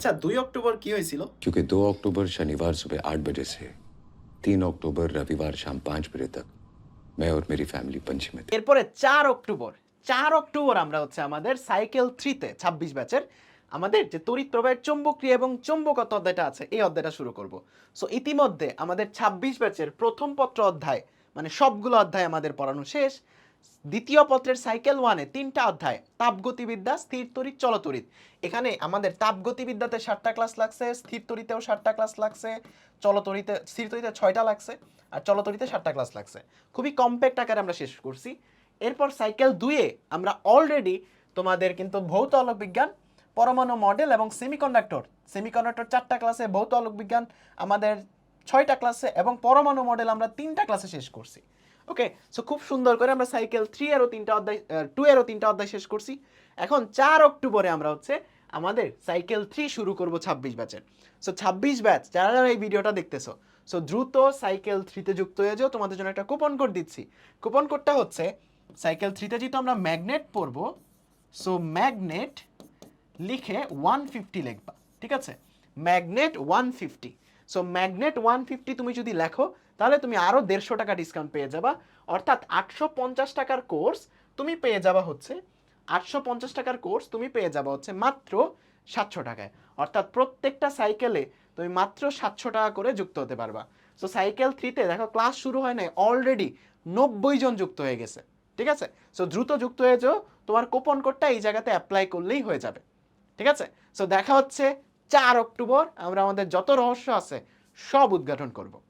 আচ্ছা দুই অক্টোবর কি হয়েছিল क्योंकि 2 अक्टूबर शनिवार सुबह आठ बजे से 3 अक्टूबर रविवार शाम पाँच बजे तक मैं और मेरी फैमिली पंच में थे এরপরে চার অক্টোবর চার অক্টোবর আমরা হচ্ছে আমাদের সাইকেল থ্রিতে ছাব্বিশ ব্যাচের আমাদের যে তড়িৎ প্রবাহের চৌম্বক্রিয়া এবং চৌম্বকত্ব অধ্যায়টা আছে এই অধ্যায়টা শুরু করব সো ইতিমধ্যে আমাদের ছাব্বিশ ব্যাচের প্রথম পত্র অধ্যায় মানে সবগুলো অধ্যায় আমাদের পড়ানো শেষ দ্বিতীয় পত্রের সাইকেল ওয়ানে তিনটা অধ্যায়, তাপগতিবিদ্যা, স্থির তড়িৎ, চলতড়িৎ। এখানে আমাদের তাপগতিবিদ্যাতে সাতটা ক্লাস লাগছে, স্থির তড়িতেও ষাটটা ক্লাস লাগছে, চলতড়িতে, স্থির তড়িতে ছয়টা লাগছে, আর চলতড়িতে ষাটটা ক্লাস লাগছে। খুবই কম্প্যাক্ট আকারে আমরা শেষ করছি। এরপর সাইকেল দুয়ে আমরা অলরেডি তোমাদের কিন্তু ভৌত আলোক বিজ্ঞান পরমাণু মডেল এবং সেমিকন্ডাক্টর সেমিকন্ডাক্টর চারটা ক্লাসে ভৌত আলোক বিজ্ঞান আমাদের ছয়টা ক্লাসে এবং পরমাণু মডেল আমরা তিনটা ক্লাসে শেষ করছি। ওকে সো খুব সুন্দর করে আমরা সাইকেল থ্রি এরও তিনটা অধ্যায় টু এরও তিনটা অধ্যায় শেষ করছি। এখন চার অক্টোবরে আমরা হচ্ছে আমাদের সাইকেল থ্রি শুরু করব ছাব্বিশ ব্যাচের সো ছাব্বিশ ব্যাচ যারা যারা এই ভিডিওটা দেখতেছো সো দ্রুত সাইকেল থ্রিতে যুক্ত হয়ে যাও, তোমাদের জন্য একটা কুপন কোড দিচ্ছি। কুপন কোডটা হচ্ছে সাইকেল থ্রিতে যেহেতু আমরা ম্যাগনেট পড়ব সো ম্যাগনেট লিখে ওয়ান ফিফটি লিখবা, ঠিক আছে? Magnet one fifty so magnet one fifty তুমি যদি লেখো, তাহলে তুমি আরও দেড়শো টাকা ডিসকাউন্ট পেয়ে যাবা। অর্থাৎ আটশো পঞ্চাশ টাকার কোর্স তুমি পেয়ে যাবা হচ্ছে, আটশো পঞ্চাশ টাকার কোর্স তুমি পেয়ে যাবা হচ্ছে মাত্র সাতশো টাকায়। অর্থাৎ প্রত্যেকটা সাইকেলে তুমি মাত্র সাতশো টাকা করে যুক্ত হতে পারবা। সো সাইকেল থ্রিতে দেখো ক্লাস শুরু হয় নাই অলরেডি নব্বই জন যুক্ত হয়ে গেছে। ঠিক আছে? সো দ্রুত যুক্ত হয়ে যাও, তোমার কোপন কোডটা এই জায়গাতে অ্যাপ্লাই করলেই হয়ে যাবে। ঠিক আছে? সো দেখা হচ্ছে চার অক্টোবর আমরা আমাদের যত রহস্য আছে সব উদ্ঘাটন করব।